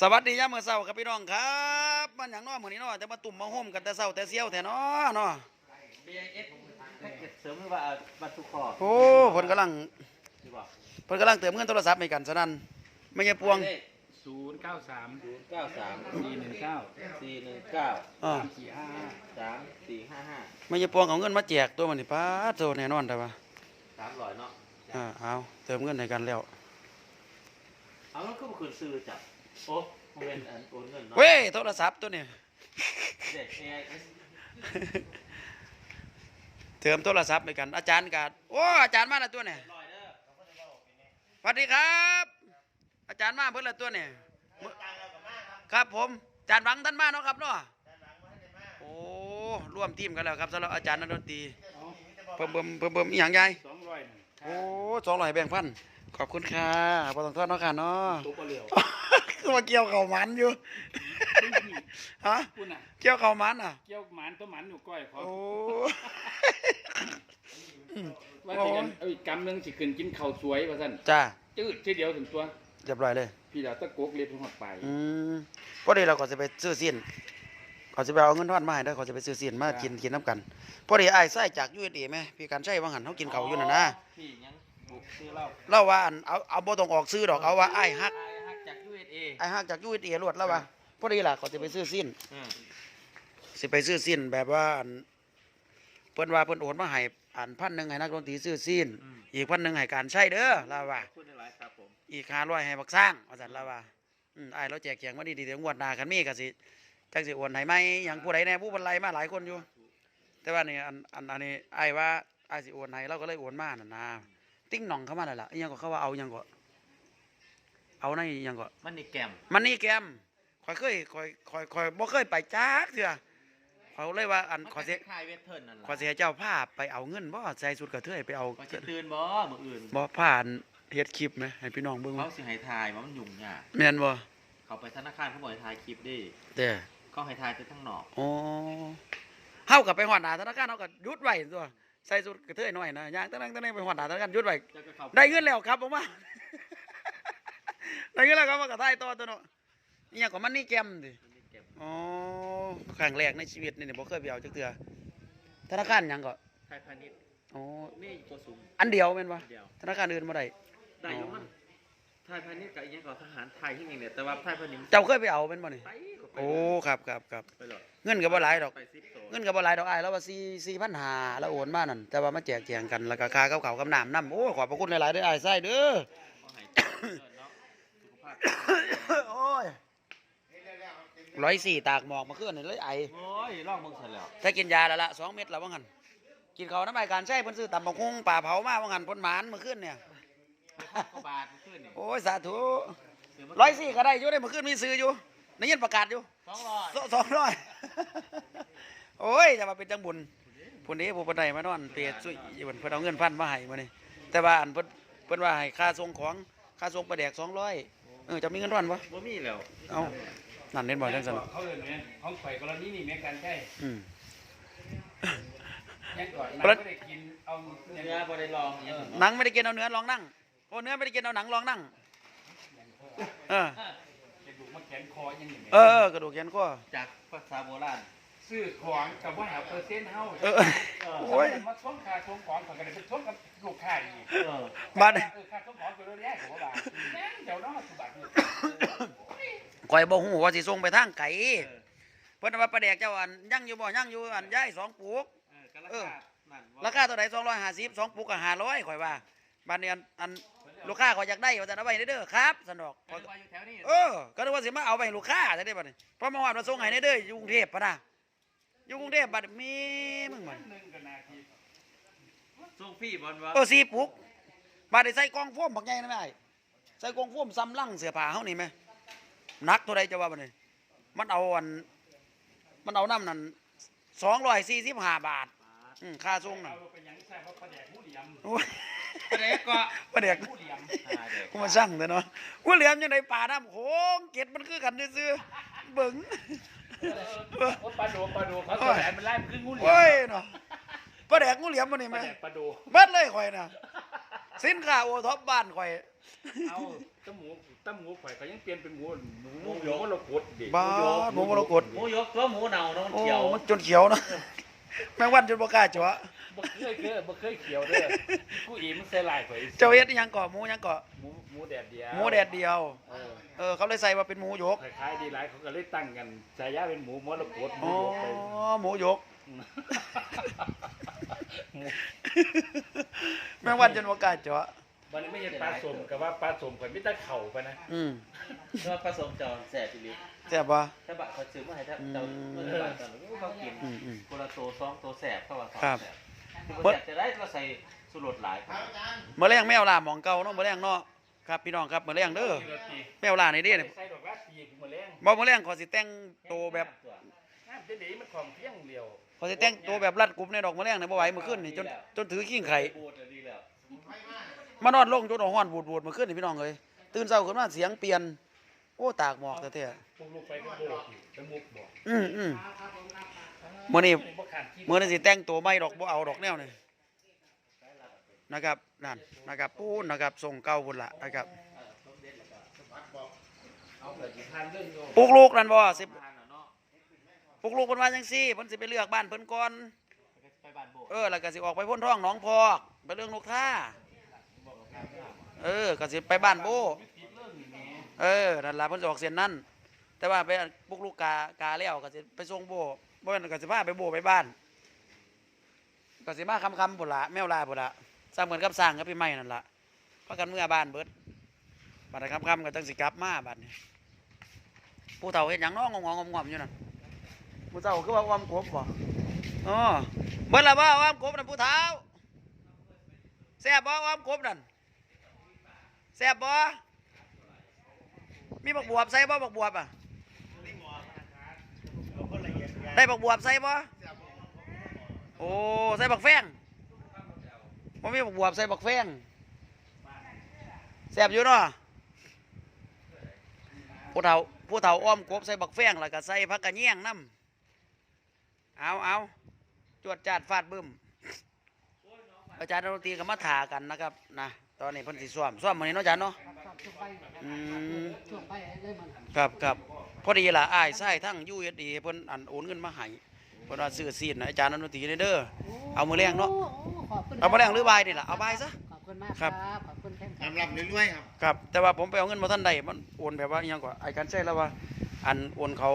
สวัสดียามมื้อเช้าครับพี่น้องครับมันหยังน้อมื้อนี้เนาะจะมาตุ่มมาโฮมกันแต่เช้าแต่เสี้ยวแท้เนาะเนาะ BIS แพ็กเกจเสริมหรือว่าบัตรทุกคอโอ้เพิ่นกำลังดีบ่เพิ่นกำลังเติมเงินโทรศัพท์ให้กันซะนั่นไม่ใช่พวง ศูนย์เก้าสามศูนย์เก้าสามสี่หนึ่งเก้าสี่หนึ่งเก้าอ่าสี่ห้าสามสี่ห้าห้าไม่ใช่พวงเอาเงินมาแจกตัวมันนี่ป้าดโตแน่นอนแต่ว่าสามร้อยเนาะอ่าเอาเติมเงินให้กันแล้วเอาแล้วก็มาคืนซื้อจับ โอ้โมเมนต์อันโอนเงินเนาะเว้ยโทรศัพท์ตัวนี้เด็ก AIS เติมโทรศัพท์ให้กัน อาจารย์กาดโอ้อาจารย์มาแล้วตัวนี้ร้อยเด้อสวัสดีครับ อาจารย์มาเพิ่นละตัวนี้มื้อครับผมอาจารย์หวังท่านมาเนาะครับเนาะโอ้ร่วมทีมกันแล้วครับสำหรับอาจารย์นักดนตรีเพิ่มเบิ่มเพิ่มเบิ่มอีหยังยายสองร้อยหนึ่งโอ้สองร้อยแบ่งพันขอบคุณค่ะพอต้องทอดเนาะค่ะเนาะ ตุ๊กเหลียว ก็มาเกี่ยวเข่ามันอยู่ ฮะ คุณน่ะ เกี่ยวเข่ามันอะ เกี่ยวหมันตัวหมันอยู่ก้อยเขาโอ้ ว่าสิกันเอาอีกกำหนึงสิขึ้นกินข้าวสวยว่าซั่นจ้าจืดทีเดียวถึงตัว เรียบร้อยเลย พี่ดาวตะกกเรียบหอดไป อืมพอดีเราก็จะไปซื้อเสียนก็จะไปเอาเงินทอนมาให้ได้อก็จะไปซื้อเสียนมากินกินน้ำกันพอดีไอ้ายไส้จากยูเอสเอไหมพี่การใช้ว่างหันเขากินเขาวอยู่น่ะนะพี่ยังบุกซื้อเหล้า เล่าว่าอันเอาเอาบ่ต้องออกซื้อดอกเอาว่าไอ้ายฮัก ไอ้ฮักจาก USA ไอ้ายฮักจากยูเอสเอรวดแล้วว่าพอดีล่ะก็จะไปซื้อเสียนอืมสิไปซื้อสิ้นแบบว่าอันเพิ่นว่าเพิ่นโอนมาให้อันพันหนึ่งให้นักดนตรีซื้อสิ้นอีกพันหนึ่งให้การใช้เด้อลาว่าพูดได้หลายครับผมอีกห้าร้อยให้บักสร้างว่าซั่นลาว่าอืมอ้ายเราแจกแจงมาดีๆเดี๋ยวงวดหน้าคันมีก็สิจักสิโอนให้ไหมหยังผู้ใดแน่ผู้บรรลัยมาหลายคนอยู่ แต่ว่านี่อันอันอันนี้อ้ายว่าอ้ายสิโอนให้เราก็เลยโอนมานั่นนะ ติ้งหน่องเข้ามาแล้วล่ะอีหยังก็เขาว่าเอาหยังก็ เอาในอีหยังก็มันนี่แกมมันนี่แกมข่อยเคยข่อยข่อยข่อยบ่เคยไปจักเทื่อเขาเลยว่าอันมันขอก็เสียคล้ายๆเวทเทิร์นนั่นแหละขอเสียเจ้าภาพไปเอาเงินบ่ใส่สุดกระเทยไปเอาก็สิตื่นบ่มื้ออื่นบ่ผ่านเฮ็ดคลิปไหมให้พี่น้องเบิ่งเขาสิให้ทายว่ามันยุ่งยากแม่นบ่เขาไปธนาคารเขาบอกให้ถ่ายคลิปดิเด้อเขาให้ถ่ายแต่ทั้งนอกอ๋อเฮากับไปฮอดหน้าธนาคารเฮาก็หยุดไว้ตัวใส่สุดกระเทยหน่อยนะย่างตั้งตั้งไปฮอดหน้าธนาคารหยุดไว้แล้วก็เขาได้เงินแล้วครับผมว่า ได้เงินแล้วครับมากระทายต่อตัวเนาะอีหยังก็มันนี่แกมดิมันนี่แกมอ๋อครั้งแรกในชีวิตนี่บ่เคยไปเอาจักเทื่อธนาคารหยังก็ไทยพาณิชย์อ๋อมีตัวสูงอันเดียวแม่นบ่เดียวธนาคารอื่นบ่ได้ได้อยังมันไทยพาณิชย์กับอีกอย่างกับทหารไทยที่นี่เนี่ยแต่ว่าไทยพาณิชย์เจ้าเคยไปเอาแม่นบ่นี่ไปก็ไปโอ้ครับครับครับไปเลยเงินก็บ่หลายดอกไปซิปโตเงินก็บ่หลายดอกอ้ายแล้วว่า4 4,500แล้วโอนมานั่นแต่ว่ามาแจกแจงกันแล้วก็ค่ากับข้าวกับน้ำนำโอ้ขอบพระคุณหลายๆเด้ออ้ายไส้เด้อ โอ้ยร้อยสี่ตากหมอกมาขึ้นนี่เลยไอโอ้ยลองเบิ่งเสร็จแล้วถ้ากินยาแล้วละสองเม็ดแล้วว่างั้นกินข้าวน้ำใบการใช้เพิ่นซื้อตำบักหุ่งป่าเผามาว่างั้นเพ่นหมานเมื่อคืนเนี่ยก็บาทขึ้นนี่โอ้ยสาธุซื้มาร้อยสี่ก็ได้อยู่ได้เมื่อคืนมีซื้ออยู่ได้ยินประกาศอยู่สองร้อยสสองร้อยโอ้ยจะมาเป็นจังบุญผู้นี้ผู้ปนใดมานอนเปียสุยเพิ่นเพิ่นเอาเงินพันมาให้มานี่แต่ว่าอันเพิ่นเพิ่นว่าให้ค่าส่งของค่าส่งปลาแดกสองร้อย เออจะมีเงินทอนปะบ่มีแล้วเอานั่นเน้นบ่จังซั่นเขาเอิ้นไงห้องข่อยกรณีนี่แม่กันใช่อืมยังก่อนกรมันณีไม่ได้กินเอาเนื้อบ่ได้ลองอย่างนี้หนังไม่ได้กินเอาเนื้อลองนั่งโอ้เนื้อไม่ได้กินเอาหนังลองนั่งเออกระดูกมาแขนคอยังอย่างเออกระดูกแขนข้อจากภาษาโบราณ ซื้อของกับว่าหาเปอร์เซ็นต์เฮาเออเออโอ้ยมาท่วงค่าท่วงของของกันเป็นท่วงกับลูกค้าอีกเออบ้านเออค่าท่วงของตัวแรกของว่าบาทแม่งเดี๋ยวน้องสุบัติเนี่ยข่อยบ่ฮู้ว่าสิส่งไปทางไกลเพิ่นว่าปลาแดกเจ้าอันยังอยู่บ่ยังอยู่อันย้ายสองปุกเออก็ราคานั่นราคาเท่าใด250สองปุกก็500ข่อยว่าบัดนี้อันอันลูกค้าข่อยอยากได้ว่าจะเอาไว้เด้อครับสนอกก็ว่าอยู่แถวนี้เออ ก็นึกว่าสิมาเอาไปให้ลูกค้าจะได้บัดนี้เพราะเมื่อวานมาส่งให้ในเด้ออยู่กรุงเทพปะนะ อยู่กรุงเทพบัดมีมึงมันหนึ่งกันนาทีส่งฟรีบ่นวะเออสีปุกบาดได้ใส่กล่องโฟมบักใหญ่นะแม่ไอ้ใส่กล่องโฟมซ้ำลังเสื้อผ้าเฮานี่ไหมหนักเท่าใดจะว่าบัดนี้มันเอาอันมันเอาน้ำนั่น245บาทอืมค่าส่งน่ะเอาเป็นยังใช่เพราะประแดกผู้เหลี่ยมโอ้ยประเด็กก็บ่เด็กผู้เหลี่ยมอ่าเด็กกูมาสั่งเด้อเนาะกูเหลี่ยมจังไดป่าน้ำโขงเกล็ดมันคือกันซื่อๆเบิ่ง ว่าปลาโดปลาโดเขาตัวไหนมันไล่มันขึ้นงูเหลี่ยโอ้ยมเนาะปลาแดกงูเหลี่ยมบ่นี่ปแม่ลาแดกปลาโดเบิดเลยข่อยน่ะสินค้าโอท็อปบ้านข่อย เอาตะหมูตะหมูข่อยก็ยังเปลี่ยนเป็นหมูหมูหมูหมูเรากดดิบ้าหมูมรกตหมูยกตัวหมูเน่าเนาะมันโอ้เขียวมันจนเขียวเนาะแมงวันจนบ่กล้าเจาะบ่เคยเคยบ่เคยเขียวเด้อกูอีมันใส่ลายข่อยเจ้าเฮ็ดอิหยังก่อหมูหยังก่อหมู หมูแดดเดียวหมูแดดเดียว เออเออ เขาเลยใส่ว่าเป็นหมูยกคล้ายๆดีหลายเขาก็เลยตั้งกันฉายาเป็นหมูมรกตหมูอ๋อยกไปหมูยก หมูแมงวันจนบ่กล้าเจาะวันนี้ไม่ใช่ปลาสมกับว่าปลาสมข่อยมีแต่เข่าไปนะอืมเพื่อผสมจอนแสบอีหลีแซ่บบ่ถ้าบะเขาซื้อมาให้ถ้าเจ้าเมื่อบ้านตอนนี้เขากินอืมอืมคนละตัวสองตัวแสบเข้ามาสองครับ แสบที่บ่แสบจะได้ก็ใส่สุรสหลายครับมื้อแรงแมวล่าหมองเก่าเนาะมื้อแรงเนาะ ครับพี่น้องครับมื้อแรงเด้อแมวล่านี่เด้เนี่ยใส่ดอกรักตีกูมาแรงบ่มื้อแรงขอสิแต่งตัวแบบน้ำเดี๋ยวมันของเพียงเดียวขอสิแต่งตัวแบบรัดกุมในดอกมื้อแรงนี่บ่ไหวมื้อคืนนี่จนจนถือขิงไข่บูดอะดีแล้วมานอนลงจนห้อนบูดบูดมื้อคืนนี่พี่น้องเอ้ยตื่นเช้าขึ้นมาเสียงเปลี่ยนโอ้ตากหมอกแท้พวกลูกไปก็โบกอยู่ไปมุกบอกๆอืมอืมมื้อนี้บ่ขาดที่มื้อนี้สิแต่งตัวใหม่ดอกบ่เอาดอกแนวนี่นะครับ นั่นนะครับปูนนะครับส่งเก่าพุ่นละนะครับปลูกลูกนั่นบ่สิปลูกลูกเพิ่นว่าจังซี่เพิ่นสิไปเลือกบ้านเพิ่นก่อนเออแล้วก็สิออกไปพ่นท้องหนองพอกไปเรื่องนกท่าเออก็สิไปบ้านโบเออนั่นล่ะเพิ่นสิออกเส้นนั้นแต่ว่าไปปลูกลูกกากาแล้วก็สิไปส่งโบบ่แม่นก็สิพาไปโบไปบ้านก็สิมาคำคำๆพุ่นล่ะแมวลาพุ่นล่ะ สร้างเหมือนกับสร้างกับพี่ไม้นั่นล่ะพากันเมื่อบ้านเบิดบัดนั้นคำคำๆก็จังสิกลับมาบัดนี้ผู้เฒ่าเฮ็ดหยังน้องงงๆงอมๆอยู่นั่นผู้เฒ่าคือว่าอ้อมกบบ่อ๋อเบิดละบ่อ้อมกบนั่นผู้เฒ่าแซ่บบ่อ้อมกบนั่นแซ่บบ่มีบักบวบใส่บ่บักบวบอะได้บักบวบใส่บ่โอ้ใส่บักแฟง บ่มีบักบวบใส่บักแฟงแซ่บอยู่เนาะผู้เฒ่าผู้เฒ่าอ้อมกบใส่บักแฟงแล้วก็ใส่ผักกระเนียงน้ำเอาเอาจวดจาดฟาดบึ้มอาจารย์ดนตรีก็มาถากันนะครับนะตอนนี้เพิ่นสิซ้อมซ้อมมื้อนี้เนาะอาจารย์เนาะครับช่วงไปอืมช่วงไปเลยมันครับครับพอดีล่ะอ้ายไส้ทั้งยูเอสดีเพิ่นอันโอนเงินมาให้เพิ่นว่าซื้อซีนให้อาจารย์อนุตีเด้อเอามื้อแรงเนาะโอ้ ขอบคุณเอามื้อแรงหรือบายนี่ล่ะเอาบายซะ ขอบคุณมากครับขอบคุณแค่ลำลำเรื่อยๆครับ ครับแต่ว่าผมไปเอาเงินมาท่านใดมันโอนแบบว่าอีหยังกว่าไอ้การใช้แล้วว่า อันโอนเขา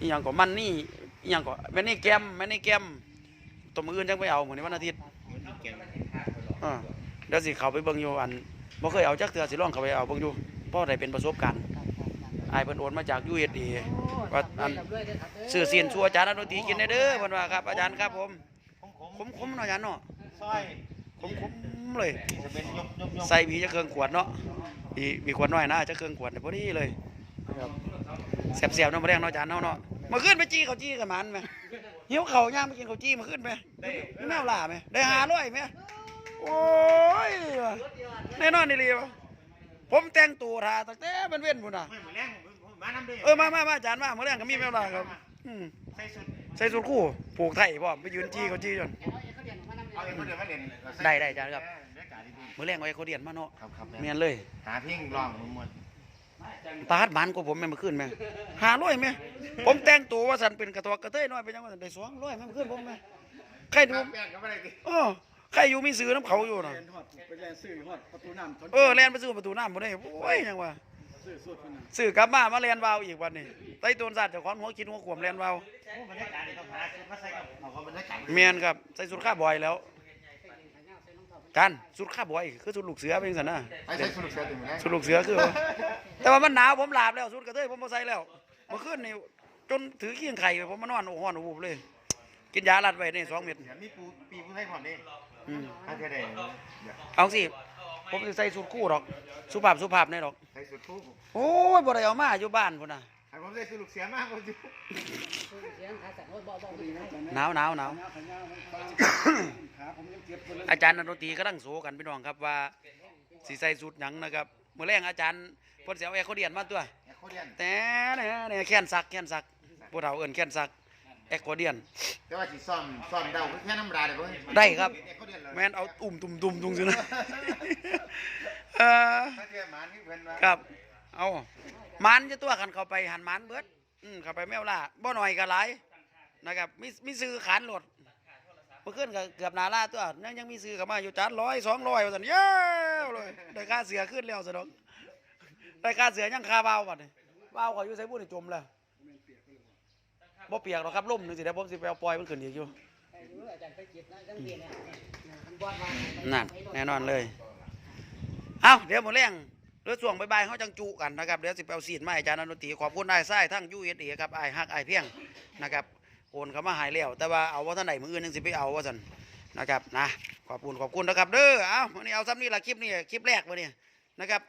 อีหยังกว่ามันนี่อีหยังกว่าแม่นี่แกมแม่นี่แกมตัวมื้ออื่นจังไปเอามื้อนี้วันอาทิตย์เออเดี๋ยวสิเข้าไปเบิ่งอยู่อันบ่เคยเอาจักเทื่อสิลองเข้าไปเอาเบิ่งอยู่เพราะได้เป็นประสบการณ์อ้ายเพิ่นโอนมาจาก USD ว่าอันสื่อเสียนชัวอาจารย์อนุตีกินได้เด้อเพิ่นว่าครับอาจารย์ครับผมคมคมๆเนาะอาจารย์เนาะซอย คมคมๆเลยจะเป็นยกยกยกใส่บีจะเครื่องขวดเนาะบีบีขวดน้อยนะจะเครื่องขวดพอดีเลยครับแซ่บๆเนาะมาแรงเนาะอาจารย์เนาะเนาะมาขึ้นไปจี้เขาจี้กับมันไหมหิวเข่าวย่างไปกินเขาวจี้มาขึ้นไหมได้แมวล่าไหมได้หาร้อยไหมโอ้ยแน่นอนนี่เลยวะผมแต่งตัวทาตั้งแต่เป็นเว้นพุ่นน่ะไม่เหมือนแรงผมผมมาน้ำด้วยเออมามามาอาจารย์มาเมื่อแรงก็มีแมวล่าครับอืมใส่สุดใส่สูทคู่ผูกไทยพร้อมไปยืนจี้เขาจี้จน เอาเองคนเดียวมาเล่นได้ได้อาจารย์ครับบรรยากาศดีเมื่อแรงเอาไอ้เขาเดียนมาเนาะๆครับครับเมียนเลยหาเพ่งลองมันหมดตาดมันกว่าผมแม่นมาขึ้นแม่หาร้อยแม่ผมแต่งตัวว่าสันเป็นกระตัวกระเทยน้อยไปยังว่าสันได้สองร้อยแม่มาขึ้นผมแม่ใครดูแป้งก็ไม่ได้ดิเออใครอยู่มีซื้อน้ำเขาอยู่น่ะไปแลนซื้อฮอดประตูน้ำเออแลนไปซื้อประตูน้ำบ่ได้โอ้ยยังว่า ซื้อสุดพุ่นน่ะซื้อกลับมามาแลนวาวอีกวันนี้ไต้ต้นสัตว์เจ้าของหัวคิดหัวขวมแลนวาวโอ้บรรยากาศดีต้องหาชุดมาใส่กับเอาก็บรรยากาศเมียนครับใส่สุดข้าบอยแล้ว กันสุดข้าบอยคือสุดลูกเสือเป็นสันนะไปใส่ชุดลูกเสือถึงไหมสุดลูกเสือคือว่าแต่ว่ามันหนาวผมหลาบแล้วสุดกระเทยผมบ่ใส่แล้วเมื่อคืนนี่จนถือขี้ยงไข่ไปผมมานอนโอ้โหอนอูบเลย กินยาลัดไว้นี่สองเม็ดเดี๋ยวมีปูปีผู้ให้ผ่อนดิอืมถ้าเธอได้เดี๋ยวเอาสิ ผมสิใส่สุดคู่ดอก สุภาพสุภาพแน่ดอก ใส่สุดคู่โอ้ยบ่ได้เอามาอยู่บ้านพุ่นน่ะให้ผมใส่ชุดลูกเสือมากผมอยู่หนาวหนาวหนาวขยาวมันฟังขาผมยังเจ็บอยู่เลยอาจารย์นันดนตรีกำลังโศกันพี่น้องครับว่าสิใส่สุดหยังนะครับเมื่อแรงอาจารย์เพิ่นสิเอาแอร์เขาเดียนมาตัว แอคโคเดียนแต่เนี่ยเนี่ยแค้นซักแค้นซักผู้เฒ่าเอิ้นแค้นซักแอคโคเดียน แต่ว่าสิซ่อมซ่อมเดาแค่น้ำราเดี๋ยวผมได้ครับแอคโคเดียนเลยแม่นเอาตุ่มตุ่มตุ่มตุ่มซินะเออถ้าเทียบหมานที่เพิ่นว่าครับ เอามันจะตัวกันเข้าไปหันมันเบิดอืมเข้าไปแมวล่าบ่หน่อยก็หลายนะครับมีมีซื้อขานโหลดเมื่อคืนก็เกือบหนาล่าตัวยังยังมีซื้อเข้ามาอยู่จานร้อยสองร้อยว่าซั่นเย้วเลยได้ค่าเสือขึ้นแล้วซะดอกได้ค่าเสือยังค่าเบาบัดนี้เบาก็อยู่ใส่บุญนี่จมแล้ว บ่เปียกหรอกครับล่มนึงสิเดี๋ยวผมสิไปเอาปล่อยมันขึ้นอีกอยู่นั่นแน่นอนเลย เอาเดี๋ยวหมดแรงเรือช่วงบายๆเขาจังจุกันนะครับเดี๋ยวสิไปเอาซีนมาอาจารย์อนุตีขอบคุณนายไส้ทั้งยูเอสเอครับไอฮักไอเพียงนะครับโอนเขามาหายแล้วแต่ว่าเอาว่าท่านไหนมืออื่นยังสิไปเอาว่าสันนะครับนะขอบคุณขอบคุณนะครับเด้อเอาวันนี้เอาซ้ำนี่ละคลิปนี่คลิปแรกวันนี้นะครับ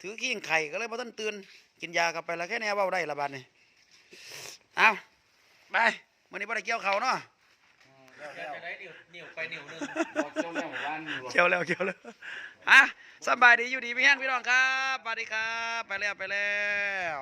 ถือขี้งไข่ก็เลยพอท่านตื่นกินยากันไปแล้วแค่แนี้เว้าได้ละบาดนี่เอา ไปวันนี้บ่ได้เกี่ยวเขาวเนาะจะได้นิ้วนิ้วไปนิ้วหนึงบอกเจ้าแม่หมู่บ้านนี่ว่าเกี่ยวแล้วเกี่ยวแล้วอะสบายดีอยู่ดีไม่แห้งพี่น้องครับสวัสดีครับ ไปแล้วไปแล้ว